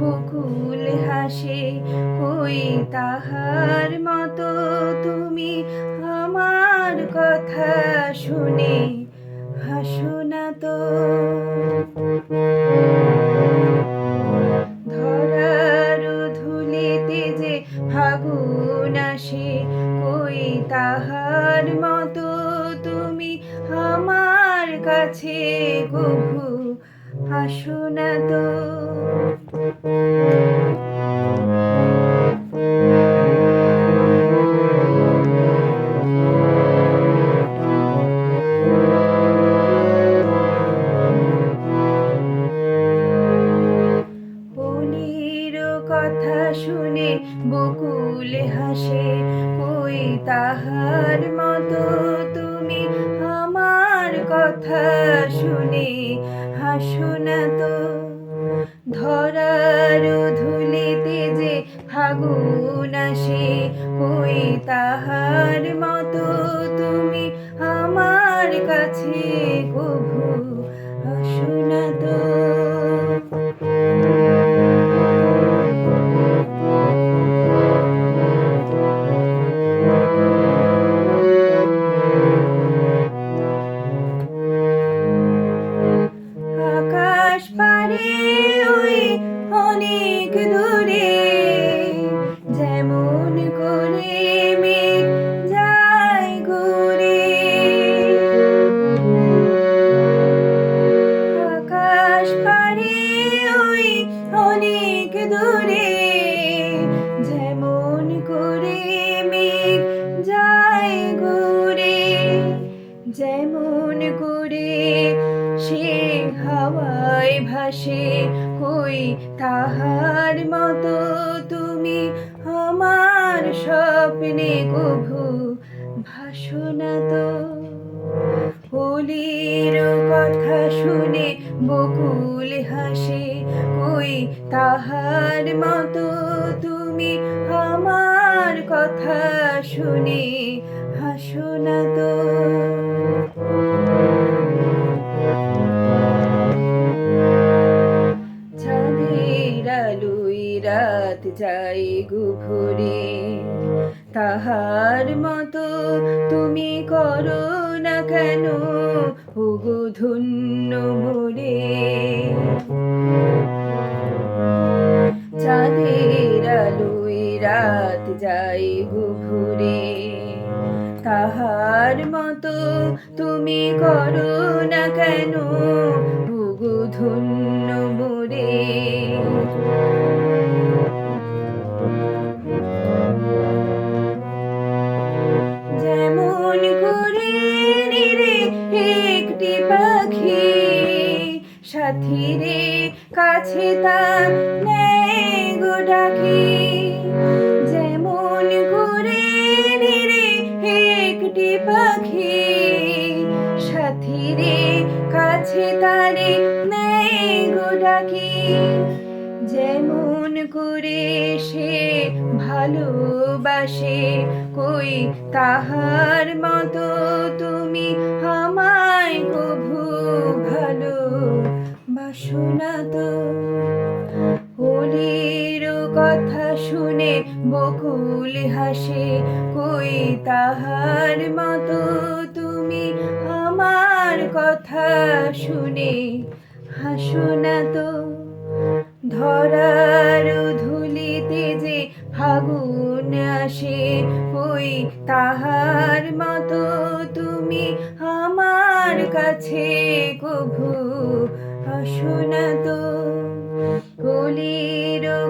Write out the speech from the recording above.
বকুল হাসে, ওই তাহার মতো তুমি আমার কথা শুনে হাসো না তো। ধরার ধুলিতে যে ফাগুন আসে তাহার মতো তুমি আমার কাছে গভু আসো না তো। হাসো না তো ধরার ধুলিতে যে ফাগুন আসে কই তাহার মতো তুমি আমার কাছে কভু পারে ওই অনেক দূরে। যেমন করে মেঘ যায় ঘুরে। আকাশ পারে ওই অনেক দূরে। যেমন করে মেঘ যায় ঘুরে। যেমন করে সে হাওয়ায় ভাসে, কই তাহার মতো তুমি আমার স্বপ্নে কভু ভাসো না তো। হোলির কথা শুনে বকুল হাসে, কই তাহার মতো তুমি আমার কথা শুনে হাসো না তো। আলোয় রাত যাই গুভরে তাহার মতো তুমি করো না কেন ওগো ধন্য মোরে চাঁদের আলোয় রাত যাই গুভরে তাহার মতো তুমি করো না কেন ওগো ধন্য কাছে ডাকি। যেমন করে কাছে তারে ডাকি। যেমন করে সে ভালোবাসে, কই তাহার মতো তুমি আমায় কভু বকুল কই তাহার মতো তুমি আমার কথা শুনে। হাসো না তো, ধরার ধুলিতে যে ফাগুন আসে কই তাহার মতো তুমি আমার কাছে কভু। আসো না তো